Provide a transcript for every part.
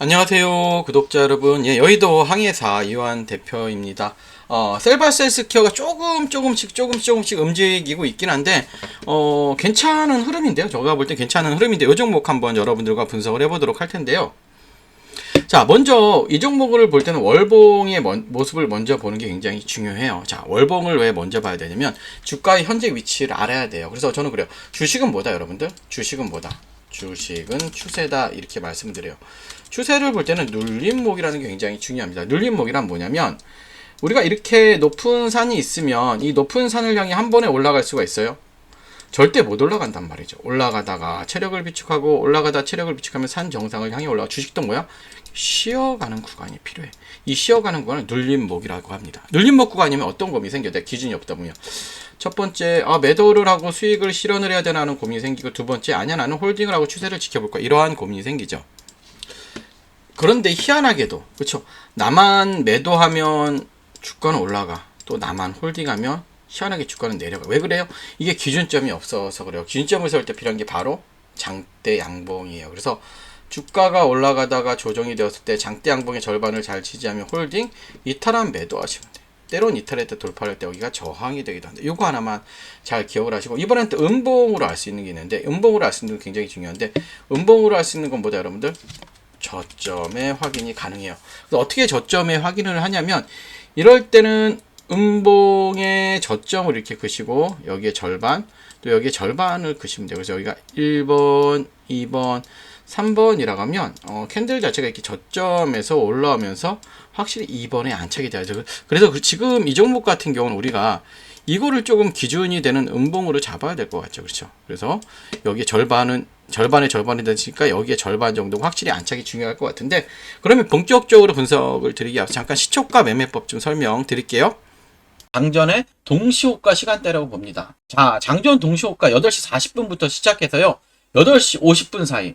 안녕하세요 구독자 여러분. 예, 여의도 항해사 이완 대표입니다. 어, 셀바셀스키어가 조금 조금씩 조금씩 조금씩 움직이고 있긴 한데 어, 괜찮은 흐름인데요. 제가 볼 때 괜찮은 흐름인데 이 종목 한번 여러분들과 분석을 해보도록 할 텐데요. 자 먼저 이 종목을 볼 때는 월봉의 먼- 모습을 먼저 보는 게 굉장히 중요해요. 자 월봉을 왜 먼저 봐야 되냐면 주가의 현재 위치를 알아야 돼요. 그래서 저는 그래요. 주식은 뭐다 여러분들? 주식은 뭐다 주식은 추세다 이렇게 말씀드려요 추세를 볼 때는 눌림목이라는 게 굉장히 중요합니다. 눌림목이란 뭐냐면 우리가 이렇게 높은 산이 있으면 이 높은 산을 향해 한 번에 올라갈 수가 있어요. 절대 못 올라간단 말이죠. 올라가다가 체력을 비축하고 올라가다 체력을 비축하면 산 정상을 향해 올라가. 주식도 뭐야? 쉬어가는 구간이 필요해. 이 쉬어가는 구간을 눌림목이라고 합니다. 눌림목 구간이면 어떤 고민이 생겨요? 내 기준이 없다 보면. 첫 번째, 아, 매도를 하고 수익을 실현을 해야 되나 하는 고민이 생기고, 두 번째, 아니야, 나는 홀딩을 하고 추세를 지켜볼까. 이러한 고민이 생기죠. 그런데 희한하게도 그렇죠. 나만 매도하면 주가는 올라가. 또 나만 홀딩하면 희한하게 주가는 내려가. 왜 그래요? 이게 기준점이 없어서 그래요. 기준점을 세울 때 필요한 게 바로 장대 양봉이에요. 그래서 주가가 올라가다가 조정이 되었을 때 장대 양봉의 절반을 잘 지지하면 홀딩, 이탈한 매도하시면 돼요. 때론 이탈할 때 돌파할 때 여기가 저항이 되기도 한데 이거 하나만 잘 기억을 하시고 이번엔 또 음봉으로 알 수 있는 게 있는데 음봉으로 알 수 있는 게 굉장히 중요한데 음봉으로 알 수 있는 건 뭐다 여러분들 저점의 확인이 가능해요. 어떻게 저점의 확인을 하냐면 이럴 때는 음봉의 저점을 이렇게 그시고 여기에 절반 또 여기에 절반을 그시면 돼요. 그래서 여기가 1번, 2번, 3번이라고 하면 어, 캔들 자체가 이렇게 저점에서 올라오면서 확실히 2번에 안착이 돼야죠. 그래서 그 지금 이 종목 같은 경우는 우리가 이거를 조금 기준이 되는 음봉으로 잡아야 될 것 같죠. 그렇죠. 그래서 여기에 절반은 절반의 절반이 되니까 여기에 절반 정도가 확실히 안착이 중요할 것 같은데 그러면 본격적으로 분석을 드리기 앞서 잠깐 시초가 매매법 좀 설명 드릴게요. 장전의 동시호가 시간대라고 봅니다. 자, 장전 동시호가 8시 40분부터 시작해서요. 8시 50분 사이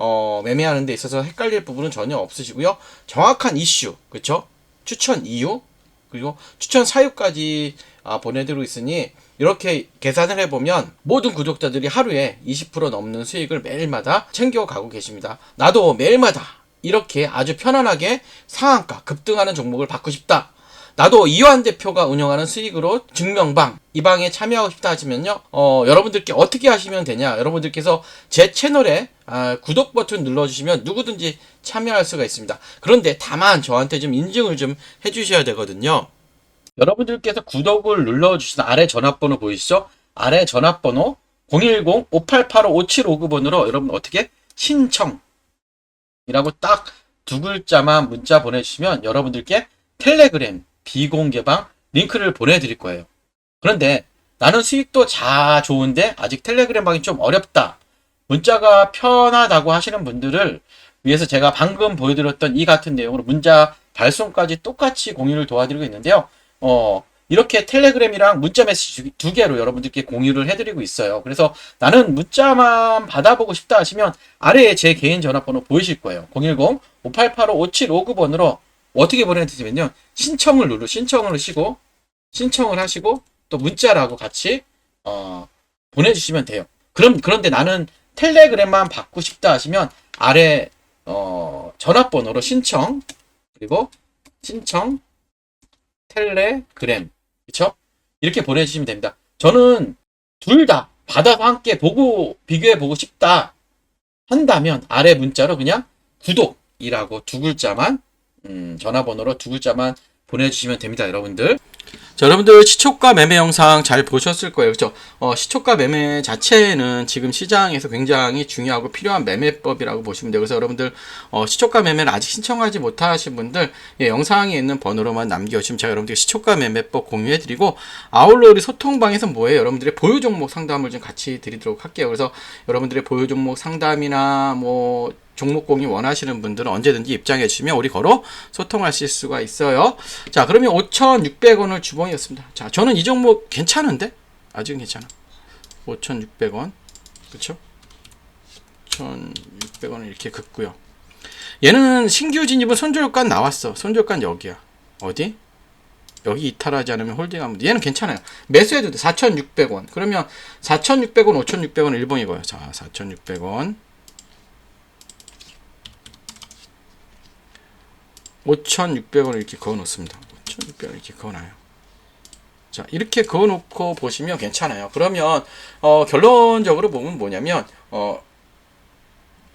어, 매매하는 데 있어서 헷갈릴 부분은 전혀 없으시고요. 정확한 이슈, 그쵸? 추천 이유, 그리고 추천 사유까지 아, 보내드리고 있으니 이렇게 계산을 해보면 모든 구독자들이 하루에 20% 넘는 수익을 매일마다 챙겨가고 계십니다. 나도 매일마다 이렇게 아주 편안하게 상한가 급등하는 종목을 받고 싶다. 나도 이완 대표가 운영하는 수익으로 증명방 이 방에 참여하고 싶다 하시면요 어, 여러분들께 어떻게 하시면 되냐 여러분들께서 제 채널에 아, 구독 버튼 눌러주시면 누구든지 참여할 수가 있습니다 그런데 다만 저한테 좀 인증을 좀 해주셔야 되거든요 여러분들께서 구독을 눌러주신 아래 전화번호 보이시죠 아래 전화번호 010-5885-5759번으로 여러분 어떻게 신청이라고 딱 두 글자만 문자 보내주시면 여러분들께 텔레그램 비공개방 링크를 보내드릴 거예요. 그런데 나는 수익도 자 좋은데 아직 텔레그램 방이 좀 어렵다. 문자가 편하다고 하시는 분들을 위해서 제가 방금 보여드렸던 이 같은 내용으로 문자 발송까지 똑같이 공유를 도와드리고 있는데요. 어, 이렇게 텔레그램이랑 문자 메시지 두 개로 여러분들께 공유를 해드리고 있어요. 그래서 나는 문자만 받아보고 싶다 하시면 아래에 제 개인 전화번호 보이실 거예요. 010-5885-5759번으로 어떻게 보내드리면요. 신청을 누르, 신청을 하시고, 신청을 하시고, 또 문자라고 같이, 어, 보내주시면 돼요. 그럼, 그런데 나는 텔레그램만 받고 싶다 하시면 아래, 어, 전화번호로 신청, 그리고 신청, 텔레그램. 그쵸? 이렇게 보내주시면 됩니다. 저는 둘 다 받아서 함께 보고, 비교해 보고 싶다 한다면 아래 문자로 그냥 구독이라고 두 글자만 음, 전화번호로 두 글자만 보내주시면 됩니다, 여러분들. 자, 여러분들 시초가 매매 영상 잘 보셨을 거예요, 그렇죠? 어, 시초가 매매 자체는 지금 시장에서 굉장히 중요하고 필요한 매매법이라고 보시면 돼요. 그래서 여러분들 어, 시초가 매매를 아직 신청하지 못하신 분들 예, 영상에 있는 번호로만 남겨주시면 제가 여러분들 시초가 매매법 공유해드리고 아울러 우리 소통방에서 뭐예요? 여러분들의 보유 종목 상담을 좀 같이 드리도록 할게요. 그래서 여러분들의 보유 종목 상담이나 뭐 종목 공유 원하시는 분들은 언제든지 입장해 주시면 우리 걸어 소통하실 수가 있어요. 자, 그러면 5,600원을 주봉이었습니다. 자, 저는 이 종목 괜찮은데? 아직은 괜찮아. 5,600원. 그쵸? 1,600원을 이렇게 긋고요. 얘는 신규 진입은 손절가 나왔어. 손절가 여기야. 어디? 여기 이탈하지 않으면 홀딩하면 돼. 얘는 괜찮아요. 매수해도 돼. 4,600원. 그러면 4,600원, 5,600원 일봉이고요. 자, 4,600원. 5,600원을 이렇게 그어 놓습니다. 5,600원 이렇게 그어 놔요. 자, 이렇게 그어 놓고 보시면 괜찮아요. 그러면 어, 결론적으로 보면 뭐냐면 어,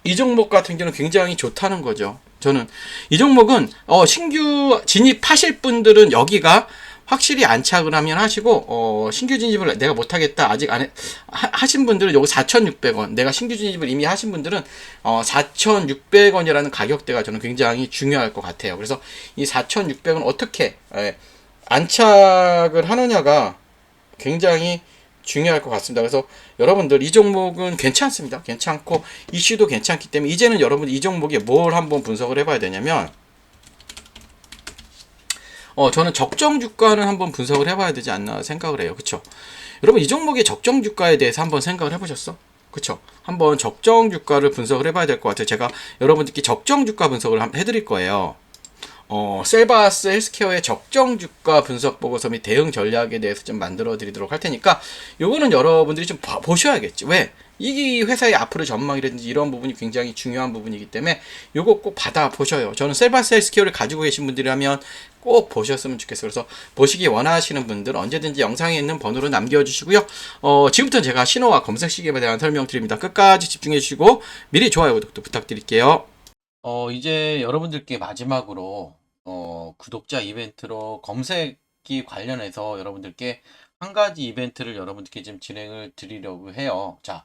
이 종목 같은 경우는 굉장히 좋다는 거죠. 저는 이 종목은 어, 신규 진입하실 분들은 여기가 확실히 안착을 하면 하시고 어, 신규 진입을 내가 못하겠다 아직 안 해, 하, 하신 분들은 요거 4,600원 내가 신규 진입을 이미 하신 분들은 어, 4,600원이라는 가격대가 저는 굉장히 중요할 것 같아요. 그래서 이 4,600원 어떻게 예, 안착을 하느냐가 굉장히 중요할 것 같습니다. 그래서 여러분들 이 종목은 괜찮습니다. 괜찮고 이슈도 괜찮기 때문에 이제는 여러분 이 종목에 뭘 한번 분석을 해봐야 되냐면 어, 저는 적정 주가는 한번 분석을 해봐야 되지 않나 생각을 해요. 그쵸? 여러분, 이 종목의 적정 주가에 대해서 한번 생각을 해보셨어? 그쵸? 한번 적정 주가를 분석을 해봐야 될 것 같아요. 제가 여러분들께 적정 주가 분석을 한번 해드릴 거예요. 어, 셀바스 헬스케어의 적정 주가 분석 보고서 및 대응 전략에 대해서 좀 만들어 드리도록 할 테니까 요거는 여러분들이 좀 봐- 보셔야겠지. 왜? 이 회사의 앞으로 전망이라든지 이런 부분이 굉장히 중요한 부분이기 때문에 요거 꼭 받아 보셔요. 저는 셀바스 헬스케어를 가지고 계신 분들이라면 꼭 보셨으면 좋겠어요. 그래서 보시기 원하시는 분들 언제든지 영상에 있는 번호로 남겨주시고요. 어, 지금부터 제가 신호와 검색 시계에 대한 설명 드립니다. 끝까지 집중해 주시고 미리 좋아요, 구독도 부탁드릴게요. 어, 이제 여러분들께 마지막으로 어, 구독자 이벤트로 검색기 관련해서 여러분들께 한 가지 이벤트를 여러분들께 좀 진행을 드리려고 해요. 자,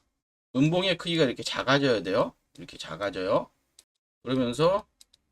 음봉의 크기가 이렇게 작아져야 돼요. 이렇게 작아져요. 그러면서